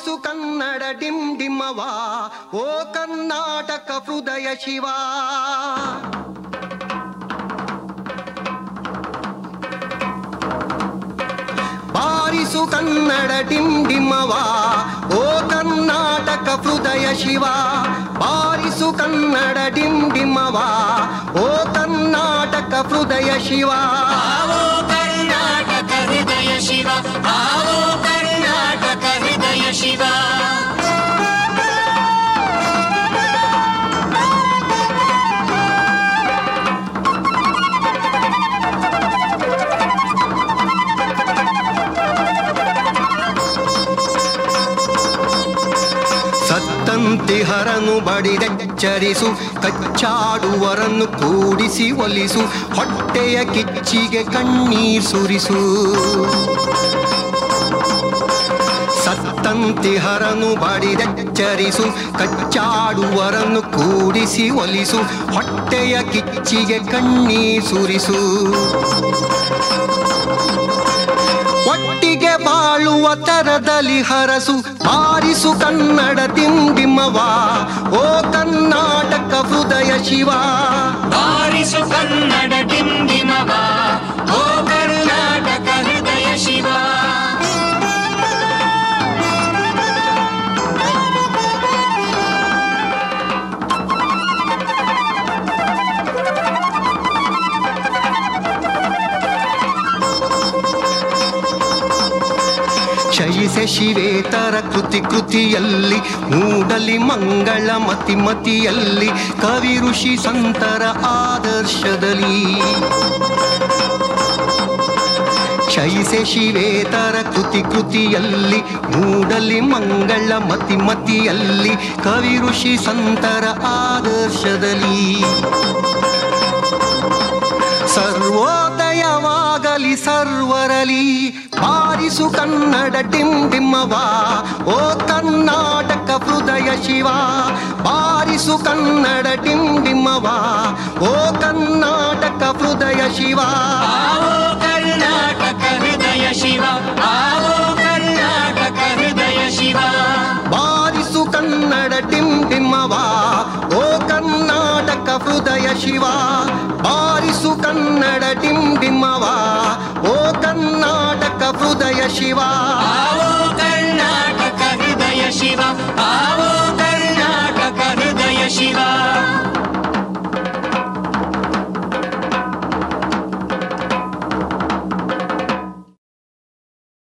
ಬಾರಿಸು ಕನ್ನಡ ಡಿಮ್ ಡಿಮ್ಮವ ಓ ಕರ್ನಾಟಕ ಹೃದಯ ಶಿವ ಬಾರಿಸು ಕನ್ನಡ ಡಿಮ್ ಡಿಮ್ಮವ ಓ ಕರ್ನಾಟಕ ಹೃದಯ ಶಿವ ಬಾರಿಸು ಕನ್ನಡ ಡಿಮ್ ಡಿಮ್ಮವ ಓ ಕರ್ನಾಟಕ ಹೃದಯ ಶಿವ ಸತ್ತಂತಿಹರನು ಬಡಿದೆಚ್ಚರಿಸು ಕಚ್ಚಾಡುವರನ್ನು ಕೂಡಿಸಿ ಒಲಿಸು, ಹೊಟ್ಟೆಯ ಕಿಚ್ಚಿಗೆ ಕಣ್ಣೀರ್ ಸುರಿಸು. ಸತ್ತಂತಿಹರನು ಬಡಿದೆಚ್ಚರಿಸು ಕಚ್ಚಾಡುವರನ್ನು ಕೂಡಿಸಿ ಒಲಿಸು, ಹೊಟ್ಟೆಯ ಕಿಚ್ಚಿಗೆ ಕಣ್ಣೀರ್ ಸುರಿಸು. ಒಟ್ಟಿಗೆ ಬಾಳುವ ತರದಲ್ಲಿ ಹರಸು, ಬಾರಿಸು ಕನ್ನಡ ದಿಂಡಿಮವ ಓ ಕರ್ನಾಟಕ ಹೃದಯ ಶಿವ. ಬಾರಿಸು ಕನ್ನಡ ಡಿಂಡಿಮವ ಕ್ಷಯಿಸೆ ಶಿವೇತರ ಕೃತಿ ಕೃತಿಯಲ್ಲಿ, ಮೂಡಲಿ ಮಂಗಳ ಮತಿ ಮತಿಯಲ್ಲಿ, ಕವಿ ಋಷಿ ಸಂತರ ಆದರ್ಶದಲ್ಲಿ. ಕ್ಷಯಿಸೆ ಶಿವೇತರ ಕೃತಿ ಕೃತಿಯಲ್ಲಿ, ಮೂಡಲಿ ಮಂಗಳ ಮತಿ ಮತಿಯಲ್ಲಿ, ಕವಿ ಋಷಿ ಸಂತರ ಆದರ್ಶದಲ್ಲಿ. ಸರ್ವೋದಯವಾಗಲಿ ಸರ್ವರಲಿ. ಬಾರಿಸು ಕನ್ನಡ ಟಿಂಬಿಮ್ಮವ ಓ ಕರ್ನಾಟಕ ಹೃದಯ ಶಿವ. ಬಾರಿಸು ಕನ್ನಡ ಟಿಂಬಿಮ್ಮವ ಓ ಕರ್ನಾಟಕ ಹೃದಯ ಶಿವ. ಕರ್ನಾಟಕ ಹೃದಯ ಶಿವ. ಕರ್ನಾಟಕ ಹೃದಯ ಶಿವ. ಬಾರಿಸು ಕನ್ನಡ ಓ ಕರ್ನಾಟಕ ಹೃದಯ ಶಿವ ಬಾರಿಸು ಕನ್ನಡ ಡಿಂಡಿಮ್ಮವ ಓ ಕರ್ನಾಟಕ ಹೃದಯ ಶಿವ ಆವೋ ಕರ್ನಾಟಕ ಹೃದಯ ಶಿವ